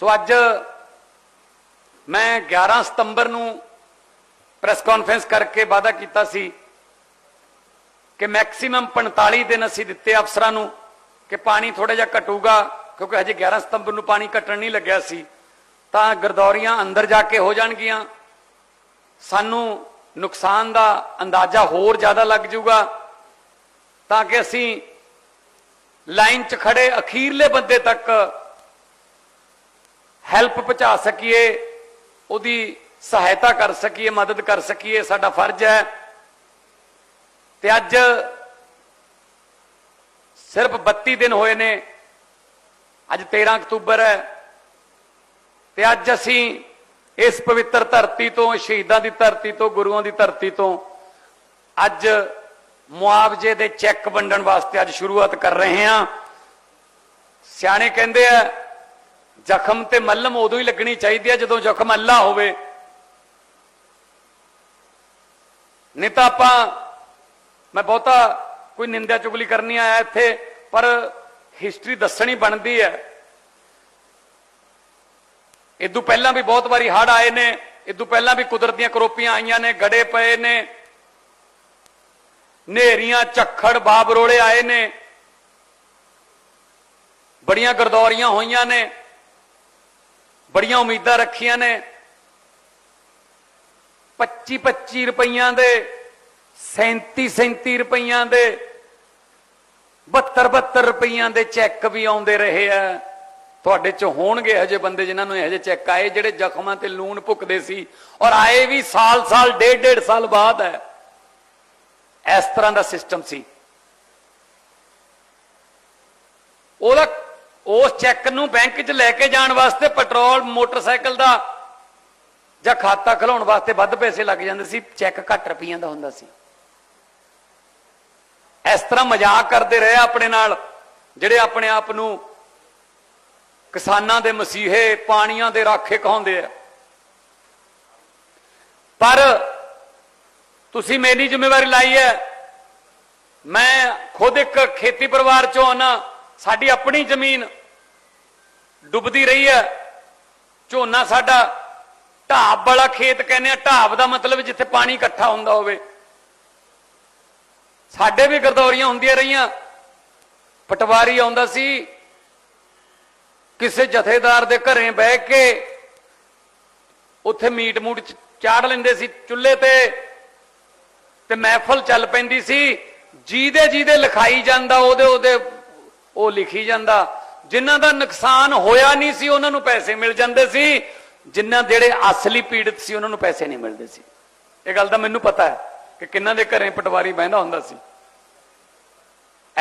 ਸੋ ਅੱਜ ਮੈਂ 11 ਸਤੰਬਰ ਨੂੰ ਪ੍ਰੈਸ ਕਾਨਫਰੰਸ ਕਰਕੇ ਵਾਅਦਾ ਕੀਤਾ ਸੀ ਕਿ ਮੈਕਸਿਮਮ 45 ਦਿਨ ਅਸੀਂ ਦਿੱਤੇ ਅਫਸਰਾਂ ਨੂੰ ਕਿ ਪਾਣੀ ਥੋੜਾ ਜਿਹਾ ਘਟੂਗਾ, ਕਿਉਂਕਿ ਹਜੇ 11 ਸਤੰਬਰ ਨੂੰ ਪਾਣੀ ਘਟਣ ਨਹੀਂ ਲੱਗਿਆ ਸੀ। ਤਾਂ ਗਰਦੌਰੀਆਂ ਅੰਦਰ ਜਾ ਕੇ ਹੋ ਜਾਣਗੀਆਂ। ਸਾਨੂੰ ਨੁਕਸਾਨ ਦਾ ਅੰਦਾਜ਼ਾ ਹੋਰ ਜ਼ਿਆਦਾ ਲੱਗ ਜਾਊਗਾ। ਤਾਂ ਕਿ ਅਸੀਂ ਲਾਈਨ 'ਚ ਖੜੇ ਅਖੀਰਲੇ ਬੰਦੇ ਤੱਕ ਹੈਲਪ ਪਹੁੰਚਾ ਸਕੀਏ, ਉਹਦੀ ਸਹਾਇਤਾ ਕਰ ਸਕੀਏ, ਮਦਦ ਕਰ ਸਕੀਏ, ਸਾਡਾ ਫਰਜ਼ ਹੈ। ਤੇ ਅੱਜ ਸਿਰਫ 32 ਦਿਨ ਹੋਏ ਨੇ, ਅੱਜ 13 ਅਕਤੂਬਰ ਹੈ। ਤੇ ਅੱਜ ਅਸੀਂ ਇਸ ਪਵਿੱਤਰ ਧਰਤੀ ਤੋਂ, ਸ਼ਹੀਦਾਂ ਦੀ ਧਰਤੀ ਤੋਂ, ਗੁਰੂਆਂ ਦੀ ਧਰਤੀ ਤੋਂ ਅੱਜ ਮੁਆਵਜ਼ੇ ਦੇ ਚੈੱਕ ਵੰਡਣ ਵਾਸਤੇ ਅੱਜ ਸ਼ੁਰੂਆਤ ਕਰ ਰਹੇ ਹਾਂ। ਸਿਆਣੇ ਕਹਿੰਦੇ ਆ ਜ਼ਖਮ ਤੇ ਮੱਲਮ ਉਦੋਂ ਹੀ ਲੱਗਣੀ ਚਾਹੀਦੀ ਹੈ ਜਦੋਂ ਜ਼ਖਮ ਅੱਲਾ ਹੋਵੇ। ਨਹੀਂ ਤਾਂ ਆਪਾਂ, ਮੈਂ ਬਹੁਤਾ ਕੋਈ ਨਿੰਦਿਆ ਚੁਗਲੀ ਕਰਨੀ ਆਇਆ ਇੱਥੇ, ਪਰ ਹਿਸਟਰੀ ਦੱਸਣੀ ਬਣਦੀ ਹੈ। ਇਦੋਂ ਪਹਿਲਾਂ ਵੀ ਬਹੁਤ ਵਾਰੀ ਹੜ ਆਏ ਨੇ, ਇਦੋਂ ਪਹਿਲਾਂ ਵੀ ਕੁਦਰਤ ਦੀਆਂ ਕਰੋਪੀਆਂ ਆਈਆਂ ਨੇ, ਗੜੇ ਪਏ ਨੇ। ਨੇਰੀਆਂ ਝੱਖੜ, ਬਾਬਰੋਲੇ ਆਏ ਨੇ। ਬੜੀਆਂ ਗਰਦੌਰੀਆਂ ਹੋਈਆਂ ਨੇ। ਬੜੀਆਂ ਉਮੀਦਾਂ ਰੱਖੀਆਂ ਨੇ। 25 25 ਰੁਪਈਆਂ ਦੇ 37 37 ਰੁਪਈਆਂ ਦੇ 72 72 ਰੁਪਈਆਂ ਦੇ ਚੈੱਕ ਵੀ ਆਉਂਦੇ ਰਹੇ ਆ। ਤੁਹਾਡੇ ਚ ਹੋਣਗੇ ਹਜੇ ਬੰਦੇ ਜਿਨ੍ਹਾਂ ਨੂੰ ਹਜੇ ਚੈੱਕ ਆਏ, ਜਿਹੜੇ ਜ਼ਖਮਾਂ ਤੇ ਲੂਣ ਭੁੱਕਦੇ ਸੀ ਔਰ ਆਏ ਵੀ ਸਾਲ ਸਾਲ ਡੇਢ ਡੇਢ ਸਾਲ ਬਾਅਦ ਹੈ। ਇਸ ਤਰ੍ਹਾਂ ਦਾ ਸਿਸਟਮ ਸੀ। ਉਹਦਾ ਉਸ ਚੈੱਕ ਨੂੰ ਬੈਂਕ 'ਚ ਲੈ ਕੇ ਜਾਣ ਵਾਸਤੇ ਪੈਟਰੋਲ, ਮੋਟਰਸਾਈਕਲ ਦਾ ਜਾਂ ਖਾਤਾ ਖਲਾਉਣ ਵਾਸਤੇ ਵੱਧ ਪੈਸੇ ਲੱਗ ਜਾਂਦੇ ਸੀ, ਚੈੱਕ ਘੱਟ ਰੁਪਈਆਂ ਦਾ ਹੁੰਦਾ ਸੀ। ਇਸ ਤਰ੍ਹਾਂ ਮਜ਼ਾਕ ਕਰਦੇ ਰਹੇ ਆਪਣੇ ਨਾਲ, ਜਿਹੜੇ ਆਪਣੇ ਆਪ ਨੂੰ ਕਿਸਾਨਾਂ ਦੇ ਮਸੀਹੇ, ਪਾਣੀਆਂ ਦੇ ਰਾਖੇ ਕਹਾਉਂਦੇ ਆ। ਪਰ ਤੁਸੀਂ ਮੇਰੀ ਜ਼ਿੰਮੇਵਾਰੀ ਲਾਈ ਹੈ। ਮੈਂ ਖੁਦ ਇੱਕ ਖੇਤੀ ਪਰਿਵਾਰ ਚੋਂ ਆਉਣਾ ਸਾਡੀ ਆਪਣੀ ਜ਼ਮੀਨ ਡੁੱਬਦੀ ਰਹੀ ਹੈ। ਝੋਨਾ ਸਾਡਾ ਢਾਬ ਵਾਲਾ ਖੇਤ ਕਹਿੰਦੇ ਆ। ਢਾਬ ਦਾ ਮਤਲਬ ਜਿੱਥੇ ਪਾਣੀ ਇਕੱਠਾ ਹੁੰਦਾ ਹੋਵੇ। ਸਾਡੇ ਵੀ ਗਰਦੌਰੀਆਂ ਹੁੰਦੀਆਂ ਰਹੀਆਂ। ਪਟਵਾਰੀ ਆਉਂਦਾ ਸੀ। ਕਿਸੇ ਜਥੇਦਾਰ ਦੇ ਘਰੇ ਬਹਿ ਕੇ ਉੱਥੇ ਮੀਟ ਮੂਟ ਚਾੜ ਲੈਂਦੇ ਸੀ ਚੁੱਲ੍ਹੇ ਤੇ ਤੇ ਮਹਿਫਲ ਚੱਲ ਪੈਂਦੀ ਸੀ। ਜਿਹਦੇ ਜਿਹਦੇ ਲਿਖਾਈ ਜਾਂਦਾ, ਉਹਦੇ ਉਹਦੇ ਉਹ ਲਿਖੀ ਜਾਂਦਾ। ਜਿਨ੍ਹਾਂ ਦਾ ਨੁਕਸਾਨ ਹੋਇਆ ਨਹੀਂ ਸੀ, ਉਹਨਾਂ ਨੂੰ ਪੈਸੇ ਮਿਲ ਜਾਂਦੇ ਸੀ। ਜਿਨ੍ਹਾਂ ਜਿਹੜੇ ਅਸਲੀ ਪੀੜਤ ਸੀ, ਉਹਨਾਂ ਨੂੰ ਪੈਸੇ ਨਹੀਂ ਮਿਲਦੇ ਸੀ। ਇਹ ਗੱਲ ਦਾ ਮੈਨੂੰ ਪਤਾ ਹੈ ਕਿ ਕਿੰਨਾਂ ਦੇ ਘਰੇ ਪਟਵਾਰੀ ਬਹਿੰਦਾ ਹੁੰਦਾ ਸੀ।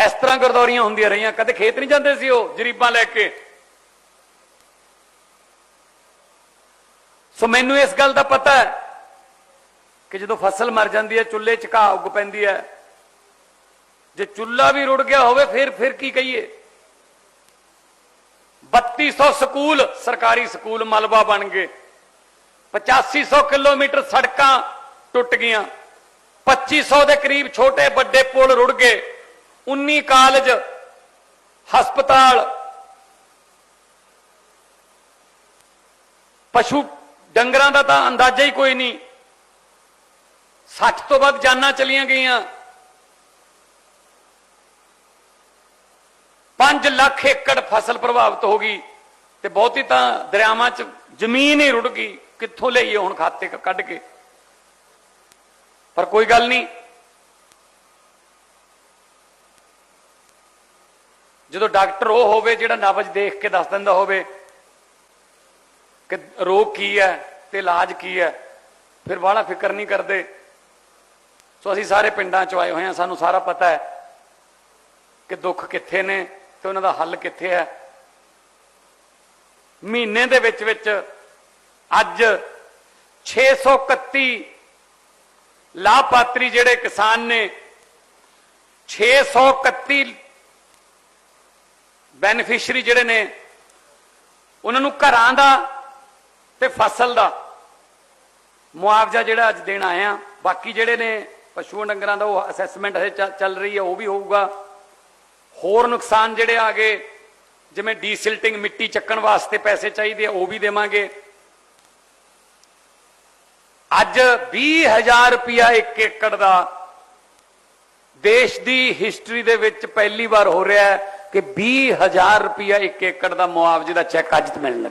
ਇਸ ਤਰ੍ਹਾਂ ਗਰਦੌਰੀਆਂ ਹੁੰਦੀਆਂ ਰਹੀਆਂ। ਕਦੇ ਖੇਤ ਨਹੀਂ ਜਾਂਦੇ ਸੀ ਉਹ ਜਰੀਬਾਂ ਲੈ ਕੇ। ਸੋ ਮੈਨੂੰ ਇਸ ਗੱਲ ਦਾ ਪਤਾ ਹੈ ਕਿ ਜਦੋਂ ਫਸਲ ਮਰ ਜਾਂਦੀ ਹੈ, ਚੁੱਲ੍ਹੇ 'ਚ ਘਾਹ ਉੱਗ ਪੈਂਦੀ ਹੈ ਜੇ ਚੁੱਲ੍ਹਾ ਵੀ ਰੁੜ ਗਿਆ ਹੋਵੇ, ਫਿਰ ਫਿਰ ਕੀ ਕਹੀਏ? 3200 ਸਕੂਲ ਸਰਕਾਰੀ ਸਕੂਲ ਮਲਬਾ ਬਣ ਗਏ। 8500 ਕਿਲੋਮੀਟਰ ਸੜਕਾਂ ਟੁੱਟ ਗਈਆਂ। 2500 ਦੇ ਕਰੀਬ ਛੋਟੇ ਵੱਡੇ ਪੁਲ ਰੁੜ ਗਏ। 19 ਕਾਲਜ, ਹਸਪਤਾਲ, ਪਸ਼ੂ ਡੰਗਰਾਂ ਦਾ ਤਾਂ ਅੰਦਾਜ਼ਾ ਹੀ ਕੋਈ ਨਹੀਂ। 60 ਤੋਂ ਵੱਧ ਜਾਨਾਂ ਚਲੀਆਂ ਗਈਆਂ। 5 ਲੱਖ ਏਕੜ ਫਸਲ ਪ੍ਰਭਾਵਿਤ ਹੋ ਗਈ ਤੇ ਬਹੁਤੀ ਤਾਂ ਦਰਿਆਵਾਂ 'ਚ ਜ਼ਮੀਨ ਹੀ ਰੁੜ ਗਈ, ਕਿੱਥੋਂ ਲਈਏ ਹੁਣ ਖਾਤੇ ਕੱਢ ਕੇ? ਪਰ ਕੋਈ ਗੱਲ ਨਹੀਂ। ਜਦੋਂ ਡਾਕਟਰ ਉਹ ਹੋਵੇ ਜਿਹੜਾ ਨਬਜ ਦੇਖ ਕੇ ਦੱਸ ਦਿੰਦਾ ਹੋਵੇ ਕਿ ਰੋਗ ਕੀ ਹੈ ਤੇ ਇਲਾਜ ਕੀ ਹੈ, ਫਿਰ ਬਾਹਲਾ ਫਿਕਰ ਨਹੀਂ ਕਰਦੇ। ਸੋ ਅਸੀਂ ਸਾਰੇ ਪਿੰਡਾਂ ਚ ਆਏ ਹੋਏ ਹਾਂ, ਸਾਨੂੰ ਸਾਰਾ ਪਤਾ ਹੈ ਕਿ ਦੁੱਖ ਕਿੱਥੇ ਨੇ ਤੇ ਉਹਨਾਂ ਦਾ ਹੱਲ ਕਿੱਥੇ ਹੈ? ਮਹੀਨੇ ਦੇ ਵਿੱਚ ਵਿੱਚ ਅੱਜ 631 ਲਾਭਪਾਤਰੀ ਜਿਹੜੇ ਕਿਸਾਨ ਨੇ 631 ਬੈਨੀਫੀਸ਼ੀਅਰੀ ਜਿਹੜੇ ਨੇ, ਉਹਨਾਂ ਨੂੰ ਘਰਾਂ ਦਾ ਤੇ ਫਸਲ ਦਾ ਮੁਆਵਜ਼ਾ ਜਿਹੜਾ ਅੱਜ ਦੇਣ ਆਏ ਆ ਬਾਕੀ ਜਿਹੜੇ ਨੇ ਪਸ਼ੂ ਡੰਗਰਾਂ ਦਾ ਉਹ ਅਸੈਸਮੈਂਟ ਹਜੇ ਚੱਲ ਰਹੀ ਹੈ, ਉਹ ਵੀ ਹੋਊਗਾ। ਹੋਰ ਨੁਕਸਾਨ ਜਿਹੜੇ ਆ ਗਏ, ਜਿਵੇਂ ਡੀਸਿਲਟਿੰਗ ਮਿੱਟੀ ਚੱਕਣ ਵਾਸਤੇ ਪੈਸੇ ਚਾਹੀਦੇ ਆ, ਉਹ ਵੀ ਦੇਵਾਂਗੇ। ਅੱਜ 20000 ਰੁਪਇਆ ਇੱਕ ਏਕੜ ਦਾ ਦੇਸ਼ ਦੀ ਹਿਸਟਰੀ ਦੇ ਵਿੱਚ ਪਹਿਲੀ ਵਾਰ ਹੋ ਰਿਹਾ ਹੈ ਕਿ 20000 ਰੁਪਇਆ ਇੱਕ ਏਕੜ ਦਾ ਮੁਆਵਜ਼ੇ ਦਾ ਚੈੱਕ ਅੱਜ ਮਿਲਣ ਲੱਗਾ।